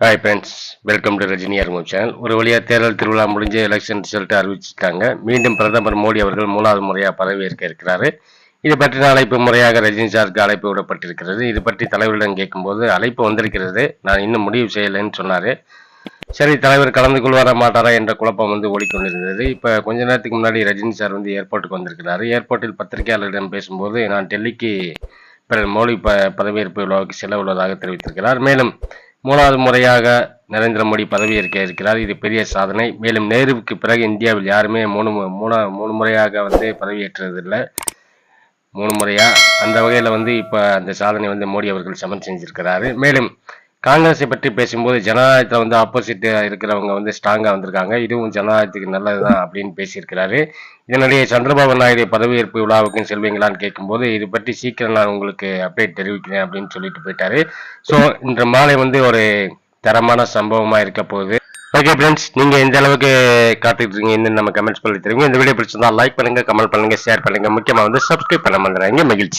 Hi friends welcome to Rajini அறிமுக channel ஒரு வழியாக தேர்தல் திருவிழா முடிஞ்சு எலெக்ஷன் ரிசல்ட் அறிவிச்சிட்டாங்க மீண்டும் பிரதமர் மோடி அவர்கள் மூணாவது முறையாக பதவியேற்க இருக்கிறாரு. இது பற்றின அழைப்பு முறையாக ரஜினி சாருக்கு அழைப்பு விடப்பட்டிருக்கிறது. இது பற்றி தலைவரிடம் கேட்கும்போது அழைப்பு வந்திருக்கிறது. நான் இன்னும் முடிவு செய்யலைன்னு சொன்னார். சரி தலைவர் கலந்து கொள்வாரா மாட்டாரா என்ற குழப்பம் வந்து ஓடிக்கொண்டிருந்தது. இப்போ கொஞ்ச நேரத்துக்கு முன்னாடி ரஜினி சார் வந்து ஏர்போர்ட்டுக்கு வந்திருக்கிறாரு. ஏர்போர்ட்டில் பத்திரிகையாளரிடம் பேசும்போது நான் டெல்லிக்கு பிறகு மோடி ப பதவியேற்பு விழாவுக்கு செல்ல உள்ளதாக தெரிவித்திருக்கிறார். மேலும் மூணாவது முறையாக நரேந்திர மோடி பதவியேற்க இருக்கிறார். இது பெரிய சாதனை. மேலும் நேருவுக்கு பிறகு இந்தியாவில் யாருமே மூணு மு- மூணா மூணு முறையாக வந்து பதவியேற்றதில்லை. மூணு முறையாக அந்த வகையில் வந்து இப்போ அந்த சாதனை வந்து மோடி அவர்கள் சமன் செஞ்சிருக்கிறாரு. மேலும் காங்கிரஸை பற்றி பேசும்போது ஜனநாயகத்தில் வந்து ஆப்போசிட் இருக்கிறவங்க வந்து ஸ்ட்ராங்காக வந்திருக்காங்க. இதுவும் ஜனநாயகத்துக்கு நல்லதுதான் அப்படின்னு பேசியிருக்கிறாரு. இதனிடையே சந்திரபாபு நாயுடு பதவியேற்பு விழாவுக்கும் செல்வீங்களான்னு கேட்கும்போது இது பற்றி சீக்கிரம் நான் உங்களுக்கு அப்டேட் தெரிவிக்கிறேன் அப்படின்னு சொல்லிட்டு போயிட்டாரு. ஸோ இன்று மாலை வந்து ஒரு தரமான சம்பவமாக இருக்க போகுது. ஓகே ஃப்ரெண்ட்ஸ் நீங்கள் எந்த அளவுக்கு காத்துக்கிட்டு இருக்கீங்கன்னு நம்ம கமெண்ட்ஸ் பண்ணி தெரியுங்க இந்த வீடியோ பிடிச்சிருந்தா லைக் பண்ணுங்கள் கமெண்ட் பண்ணுங்கள் ஷேர் பண்ணுங்க. முக்கியமாக வந்து சப்ஸ்கிரைப் பண்ண மறந்துடுறாங்க மகிழ்ச்சி.